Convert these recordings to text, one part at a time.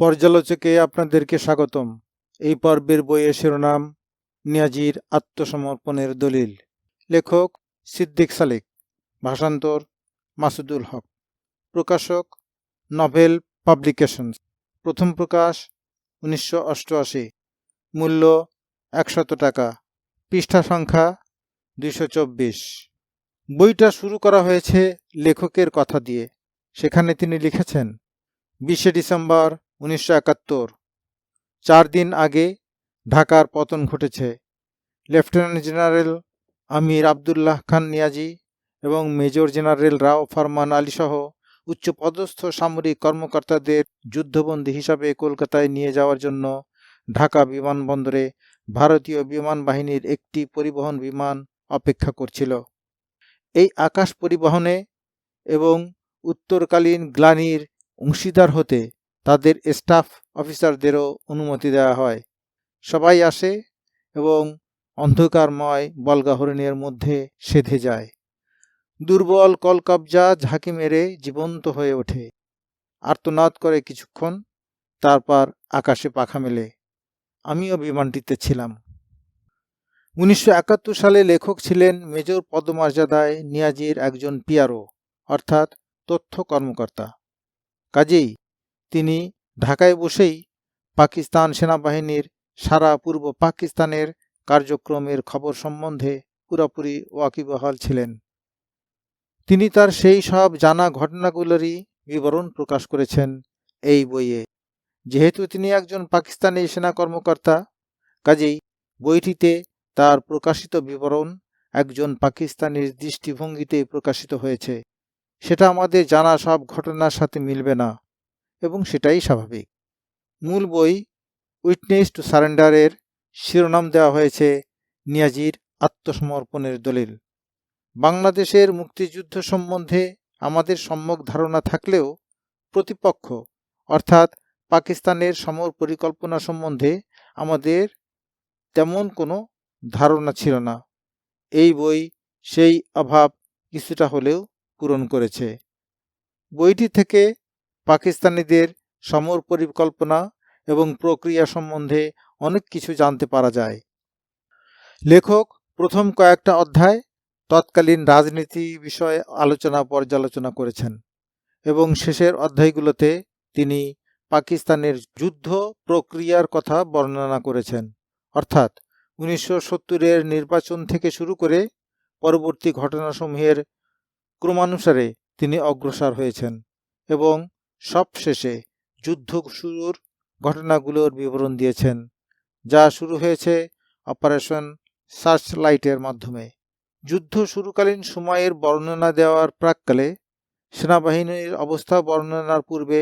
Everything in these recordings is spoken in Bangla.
পর্যালোচকে আপনাদেরকে স্বাগতম। এই পর্বের বইয়ের শিরোনাম, নিয়াজির আত্মসমর্পণের দলিল। লেখক সিদ্দিক সালেক, ভাষান্তর মাসুদুল হক। প্রকাশক নভেল পাবলিকেশনস। প্রথম প্রকাশ উনিশশো অষ্টআশি। মূল্য একশত টাকা। পৃষ্ঠা সংখ্যা দুইশো চব্বিশ। বইটা শুরু করা হয়েছে লেখকের কথা দিয়ে। সেখানে তিনি লিখেছেন, বিশে ডিসেম্বর উনিশশো একাত্তর। চার দিন আগে ঢাকার পতন ঘটেছে। লেফটেন্যান্ট জেনারেল আমির আবদুল্লাহ খান নিয়াজি এবং মেজর জেনারেল রাও ফরমান আলী সহ উচ্চপদস্থ সামরিক কর্মকর্তাদের যুদ্ধবন্দী হিসাবে কলকাতায় নিয়ে যাওয়ার জন্য ঢাকা বিমানবন্দরে ভারতীয় বিমান বাহিনীর একটি পরিবহন বিমান অপেক্ষা করছিল। এই আকাশ পরিবহনে এবং উত্তরকালীন গ্লানির অংশীদার হতে তাদের স্টাফ অফিসারদেরও অনুমতি দেওয়া হয়। সবাই আসে এবং অন্ধকারময় বলগাহরণের মধ্যে সেধে যায়। দুর্বল কলকবজা ঝাঁকি মেরে জীবন্ত হয়ে ওঠে। আর্তনাদ করে কিছুক্ষণ, তারপর আকাশে পাখা মেলে। আমিও বিমানটিতে ছিলাম। উনিশশো একাত্তর সালে লেখক ছিলেন মেজর পদমর্যাদায় নিয়াজির একজন পিয়ারো, অর্থাৎ তথ্য কর্মকর্তা। কাজেই তিনি ঢাকায় বসেই পাকিস্তান সেনাবাহিনীর সারা পূর্ব পাকিস্তানের কার্যক্রমের খবর সম্বন্ধে পুরোপুরি ওয়াকিবহাল ছিলেন। তিনি তার সেই সব জানা ঘটনাগুলোরই বিবরণ প্রকাশ করেছেন এই বইয়ে। যেহেতু তিনি একজন পাকিস্তানি সেনা কর্মকর্তা, কাজেই বইটিতে তার প্রকাশিত বিবরণ একজন পাকিস্তানির দৃষ্টিভঙ্গিতে প্রকাশিত হয়েছে। সেটা আমাদের জানা সব ঘটনার সাথে মিলবে না। এবং সেটাই স্বাভাবিক। মূল বই উইটনেস টু সারেন্ডারের শিরোনাম দেওয়া হয়েছে নিয়াজির আত্মসমর্পণের দলিল। বাংলাদেশের মুক্তিযুদ্ধ সম্বন্ধে আমাদের সম্যক ধারণা থাকলেও প্রতিপক্ষ, অর্থাৎ পাকিস্তানের সমর পরিকল্পনা সম্বন্ধে আমাদের তেমন কোনো ধারণা ছিল না। এই বই সেই অভাব কিছুটা হলেও পূরণ করেছে। বইটি থেকে পাকিস্তানিদের সমর পরিকল্পনা এবং প্রক্রিয়া সম্বন্ধে অনেক কিছু জানতে পারা যায়। লেখক, প্রথম কয়েকটা অধ্যায় তৎকালীন রাজনীতি বিষয়ে আলোচনা পর্যালোচনা করেছেন এবং শেষের অধ্যায়গুলোতে তিনি পাকিস্তানের যুদ্ধ প্রক্রিয়ার কথা বর্ণনা করেছেন। অর্থাৎ উনিশশো সত্তরের নির্বাচন থেকে শুরু করে পরবর্তী ঘটনাসমূহের ক্রমানুসারে তিনি অগ্রসর হয়েছেন এবং সবশেষে যুদ্ধ শুরুর ঘটনাগুলোর বিবরণ দিয়েছেন, যা শুরু হয়েছে অপারেশন সার্চ লাইটের মাধ্যমে। যুদ্ধ শুরুকালীন সময়ের বর্ণনা দেওয়ার প্রাককালে সেনাবাহিনীর অবস্থা বর্ণনার পূর্বে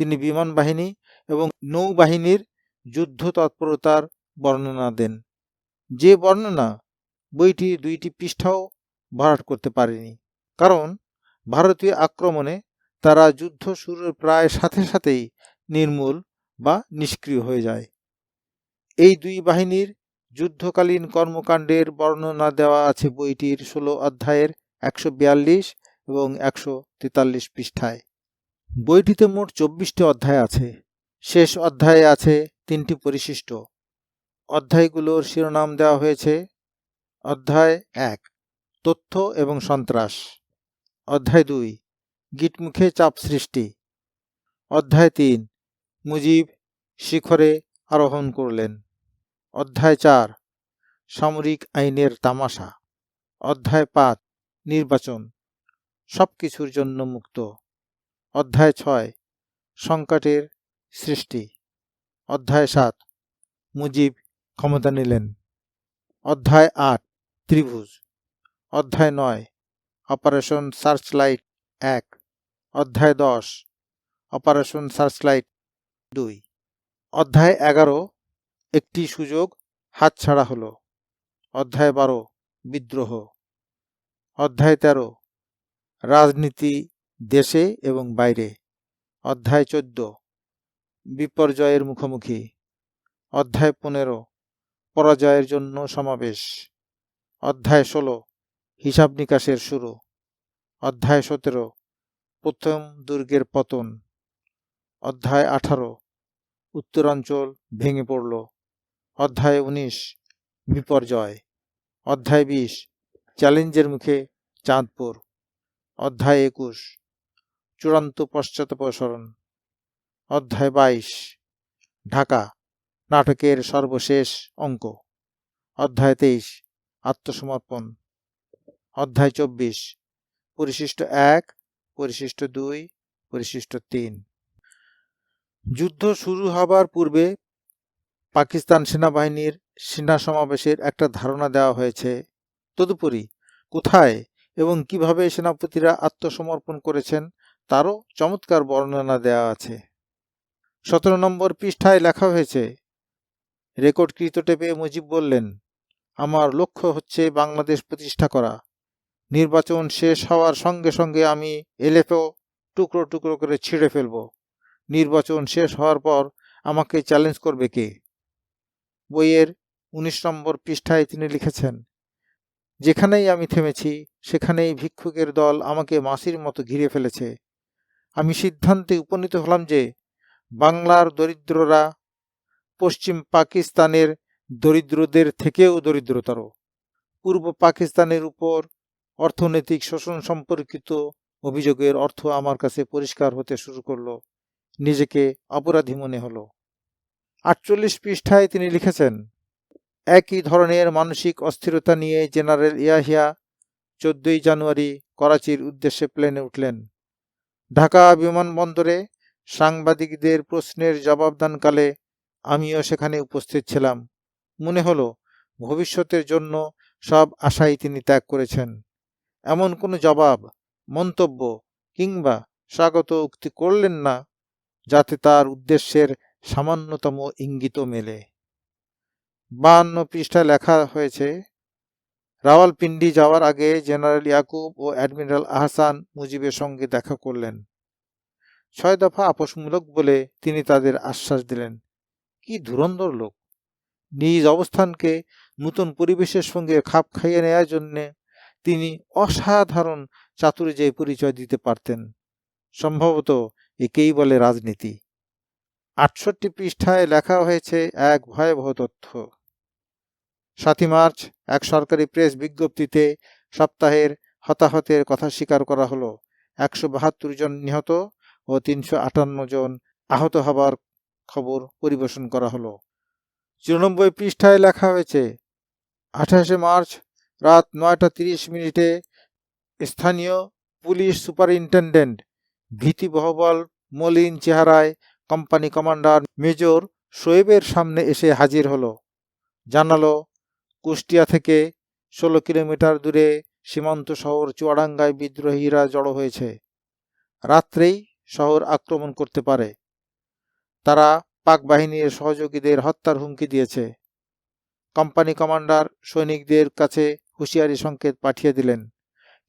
তিনি বিমান বাহিনী এবং নৌবাহিনীর যুদ্ধ তৎপরতার বর্ণনা দেন। যে বর্ণনা বইটি দুইটি পৃষ্ঠাও ভরাট করতে পারেনি, কারণ ভারতীয় আক্রমণে তারা যুদ্ধ শুরুর প্রায় সাথে সাথেই নির্মূল বা নিষ্ক্রিয় হয়ে যায়। এই দুই বাহিনীর যুদ্ধকালীন কর্মকাণ্ডের বর্ণনা দেওয়া আছে বইটির ষোলো অধ্যায়ের একশো বিয়াল্লিশ এবং একশো তেতাল্লিশ পৃষ্ঠায়। বইটিতে মোট চব্বিশটি অধ্যায় আছে। শেষ অধ্যায়ে আছে তিনটি পরিশিষ্ট। অধ্যায়গুলোর শিরোনাম দেওয়া হয়েছে অধ্যায় এক, তথ্য এবং সন্ত্রাস। অধ্যায় দুই গিটমুখে চাপ সৃষ্টি। অধ্যায় তিন। মুজিব শিখরে আরোহণ করলেন। অধ্যায় চার। সামরিক আইনের তামাশা। অধ্যায় পাঁচ। নির্বাচন। সব কিছুর জন্য মুক্ত। অধ্যায় ছয়। সংকটের সৃষ্টি। অধ্যায় সাত। মুজিব ক্ষমতা নিলেন। অধ্যায় আট। ত্রিভুজ। অধ্যায় নয়। অপারেশন সার্চলাইট এক। অধ্যায় দশ অপারেশন সার্চলাইট দুই। অধ্যায় এগারো, একটি সুযোগ হাতছাড়া হলো। অধ্যায় বারো, বিদ্রোহ। অধ্যায় তেরো, রাজনীতি দেশে এবং বাইরে। অধ্যায় চোদ্দ, বিপর্যয়ের মুখোমুখি। অধ্যায় পনেরো, পরাজয়ের জন্য সমাবেশ। অধ্যায় ষোলো, হিসাব নিকাশের শুরু। অধ্যায় সতেরো প্রথম দুর্গের পতন। অধ্যায় আঠারো। উত্তরাঞ্চল ভেঙে পড়ল। অধ্যায় উনিশ, বিপর্যয়। অধ্যায় বিশ, চ্যালেঞ্জের মুখে চাঁদপুর। অধ্যায় একুশ, চূড়ান্ত পশ্চাৎপসরণ অধ্যায় বাইশ, ঢাকা, নাটকের সর্বশেষ অঙ্ক। অধ্যায় তেইশ, আত্মসমর্পণ। অধ্যায় চব্বিশ, পরিশিষ্ট এক পরিশিষ্ট দুই, পরিশিষ্ট তিন। যুদ্ধ শুরু হবার পূর্বে পাকিস্তান সেনাবাহিনীর সেনা সমাবেশের একটা ধারণা দেওয়া হয়েছে। তদুপরি কোথায় এবং কীভাবে সেনাপতিরা আত্মসমর্পণ করেছেন তারও চমৎকার বর্ণনা দেওয়া আছে। সতেরো নম্বর পৃষ্ঠায় লেখা হয়েছে, রেকর্ডকৃত টেপে মুজিব বললেন, আমার লক্ষ্য হচ্ছে বাংলাদেশ প্রতিষ্ঠা করা। নির্বাচন শেষ হওয়ার সঙ্গে সঙ্গে আমি এলেফেও টুকরো টুকরো করে ছিঁড়ে ফেলব। নির্বাচন শেষ হওয়ার পর আমাকে চ্যালেঞ্জ করবে কে? বইয়ের উনিশ নম্বর পৃষ্ঠায় তিনি লিখেছেন, যেখানেই আমি থেমেছি, সেখানেই ভিক্ষুকের দল আমাকে মাসির মতো ঘিরে ফেলেছে। আমি সিদ্ধান্তে উপনীত হলাম যে বাংলার দরিদ্ররা পশ্চিম পাকিস্তানের দরিদ্রদের থেকেও দরিদ্রতর। পূর্ব পাকিস্তানের উপর অর্থনৈতিক শোষণ সম্পর্কিত অভিযোগের অর্থ আমার কাছে পরিষ্কার হতে শুরু করল। নিজেকে অপরাধী মনে হলো। আটচল্লিশ পৃষ্ঠায় তিনি লিখেছেন, একই ধরনের মানসিক অস্থিরতা নিয়ে জেনারেল ইয়াহিয়া চোদ্দই জানুয়ারি করাচির উদ্দেশ্যে প্লেনে উঠলেন। ঢাকা বিমানবন্দরে সাংবাদিকদের প্রশ্নের জবাবদানকালে আমিও সেখানে উপস্থিত ছিলাম। মনে হলো, ভবিষ্যতের জন্য সব আশাই তিনি ত্যাগ করেছেন। এমন কোনো জবাব, মন্তব্য কিংবা স্বাগত উক্তি করলেন না, যাতে তার উদ্দেশ্যের সামান্যতম ইঙ্গিত মেলে। বাহান্ন পৃষ্ঠায় লেখা হয়েছে, রাওয়ালপিন্ডি যাওয়ার আগে জেনারেল ইয়াকুব ও অ্যাডমিরাল আহসান মুজিবের সঙ্গে দেখা করলেন। ছয় দফা আপোষমূলক বলে তিনি তাদের আশ্বাস দিলেন। কি ধুরন্ধর লোক! নিজ অবস্থানকে নতুন পরিবেশের সঙ্গে খাপ খাইয়ে নেওয়ার জন্যে তিনি অসাধারণ চাতুর্যে পরিচয় দিতে পারতেন। সম্ভবত একেই বলে রাজনীতি। আটষট্টি পৃষ্ঠায় লেখা হয়েছে এক ভয়াবহ তথ্য। সাতই মার্চ এক সরকারি প্রেস বিজ্ঞপ্তিতে সপ্তাহের হতাহতের কথা স্বীকার করা হলো। একশো বাহাত্তর জন নিহত ও তিনশো আটান্ন জন আহত হবার খবর পরিবেশন করা হলো। চুরানব্বই পৃষ্ঠায় লেখা হয়েছে, আঠাশে মার্চ রাত নয়টা তিরিশ মিনিটে স্থানীয় পুলিশ সুপারিনটেন্ডেন্ট ভীতিবহবল মলিন চেহারায় কোম্পানি কমান্ডার মেজর শোয়েবের সামনে এসে হাজির হলো। জানালো, কুষ্টিয়া থেকে ষোলো কিলোমিটার দূরে সীমান্ত শহর চুয়াডাঙ্গায় বিদ্রোহীরা জড়ো হয়েছে। রাত্রেই শহর আক্রমণ করতে পারে। তারা পাক বাহিনীর সহযোগীদের হত্যার হুমকি দিয়েছে। কোম্পানি কমান্ডার সৈনিকদের কাছে হুঁশিয়ারি সংকেত পাঠিয়ে দিলেন।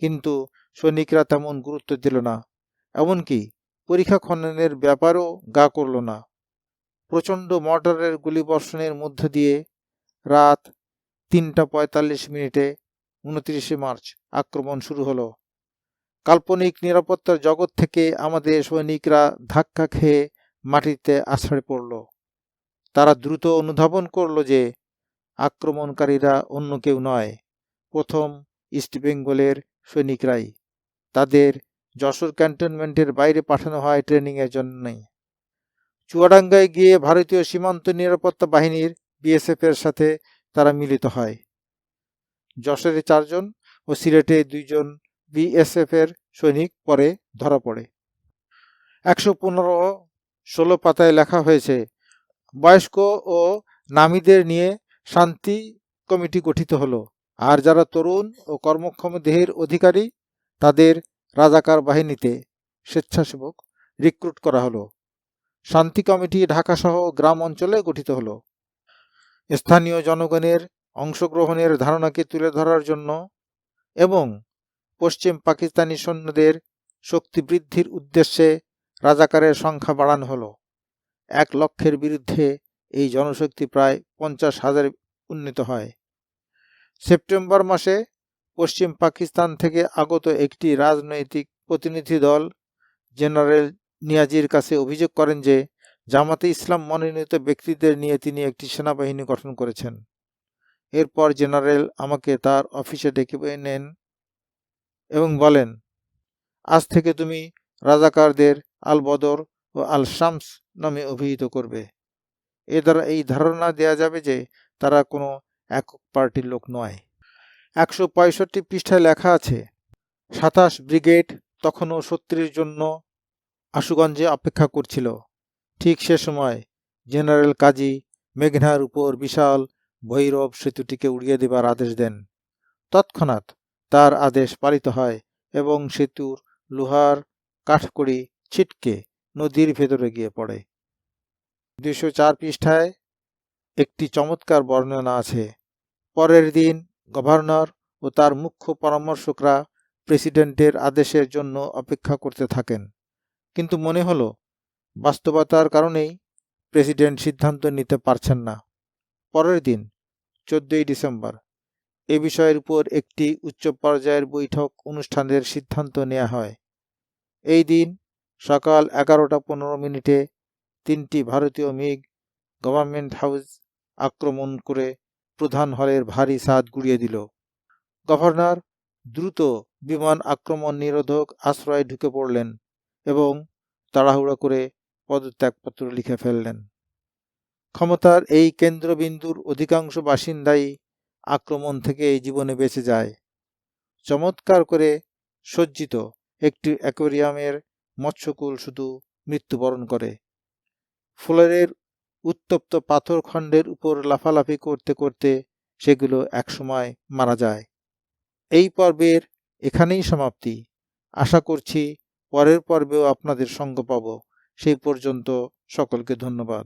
কিন্তু সৈনিকরা তেমন গুরুত্ব দিল না। এমনকি পরীক্ষা খননের ব্যাপারও গা করল না। প্রচণ্ড মর্টারের গুলিবর্ষণের মধ্য দিয়ে রাত তিনটা পঁয়তাল্লিশ মিনিটে উনত্রিশে মার্চ আক্রমণ শুরু হলো। কাল্পনিক নিরাপত্তার জগৎ থেকে আমাদের সৈনিকরা ধাক্কা খেয়ে মাটিতে আছড়ে পড়ল। তারা দ্রুত অনুধাবন করল যে আক্রমণকারীরা অন্য কেউ নয়। প্রথম ইস্টবেঙ্গলের সৈনিকরাই। তাদের যশোর ক্যান্টনমেন্টের বাইরে পাঠানো হয় ট্রেনিংয়ের জন্যই। চুয়াডাঙ্গায় গিয়ে ভারতীয় সীমান্ত নিরাপত্তা বাহিনীর বিএসএফ এর সাথে তারা মিলিত হয়। যশোরে চারজন ও সিলেটে দুইজন বিএসএফ এর সৈনিক পরে ধরা পড়ে। একশো পনেরো ষোলো পাতায় লেখা হয়েছে, বয়স্ক ও নামীদের নিয়ে শান্তি কমিটি গঠিত হলো। আর যারা তরুণ ও কর্মক্ষম দেহের অধিকারী, তাদের রাজাকার বাহিনীতে স্বেচ্ছাসেবক রিক্রুট করা হলো। শান্তি কমিটি ঢাকাসহ গ্রাম অঞ্চলে গঠিত হলো। স্থানীয় জনগণের অংশগ্রহণের ধারণাকে তুলে ধরার জন্য এবং পশ্চিম পাকিস্তানি সৈন্যদের শক্তি বৃদ্ধির উদ্দেশ্যে রাজাকারের সংখ্যা বাড়ানো হলো। এক লক্ষের বিরুদ্ধে এই জনশক্তি প্রায় পঞ্চাশ হাজার উন্নীত হয়। সেপ্টেম্বর মাসে পশ্চিম পাকিস্তান থেকে আগত একটি রাজনৈতিক প্রতিনিধি দল জেনারেল নিয়াজির কাছে অভিযোগ করেন যে জামাতে ইসলাম মনোনীত ব্যক্তিদের নিয়ে তিনি একটি সেনাবাহিনী গঠন করেছেন। এরপর জেনারেল আমাকে তার অফিসে ডেকে নেন এবং বলেন, আজ থেকে তুমি রাজাকারদের আল বদর ও আল শামস নামে অভিহিত করবে। এ দ্বারা এই ধারণা দেয়া যাবে যে তারা কোনো একক পার্টির লোক নয়। একশো পঁয়ষট্টি পৃষ্ঠায় লেখা আছে, সাতাশ ব্রিগেড তখনও শত্রুর জন্য আশুগঞ্জে অপেক্ষা করছিল। ঠিক সে সময় জেনারেল কাজী মেঘনার উপর বিশাল ভৈরব সেতুটিকে উড়িয়ে দেবার আদেশ দেন। তৎক্ষণাৎ তার আদেশ পালিত হয় এবং সেতুর লোহার কাঠকড়ি ছিটকে নদীর ভেতরে গিয়ে পড়ে। দুশো চার পৃষ্ঠায় একটি চমৎকার বর্ণনা আছে। পরের দিন গভর্নর ও তার মুখ্য পরামর্শকরা প্রেসিডেন্টের আদেশের জন্য অপেক্ষা করতে থাকেন। কিন্তু মনে হলো, বাস্তবতার কারণেই প্রেসিডেন্ট সিদ্ধান্ত নিতে পারছেন না। পরের দিন, চোদ্দই ডিসেম্বর, এ বিষয়ের উপর একটি উচ্চ পর্যায়ের বৈঠক অনুষ্ঠানের সিদ্ধান্ত নেওয়া হয়। এই দিন সকাল এগারোটা পনেরো মিনিটে তিনটি ভারতীয় মিগ গভর্নমেন্ট হাউস আক্রমণ করে প্রধান হলের ভারী ছাদ গুড়িয়ে দিল। গভর্নর দ্রুত বিমান আক্রমণ নিরোধক আশ্রয়ে ঢুকে পড়লেন এবং তাড়াহুড়ো করে পদত্যাগপত্র লিখে ফেললেন। ক্ষমতার এই কেন্দ্রবিন্দুর অধিকাংশ বাসিন্দাই আক্রমণ থেকে এই জীবনে বেঁচে যায়। চমৎকার করে সজ্জিত একটি অ্যাকোরিয়ামের মৎস্যকুল শুধু মৃত্যুবরণ করে। ফ্লোরের উত্তপ্ত পাথর খণ্ডের উপর লাফালাফি করতে করতে সেগুলো একসময় মারা যায়। এই পর্বের এখানেই সমাপ্তি। আশা করছি পরের পর্বেও আপনাদের সঙ্গ পাব। সেই পর্যন্ত সকলকে ধন্যবাদ।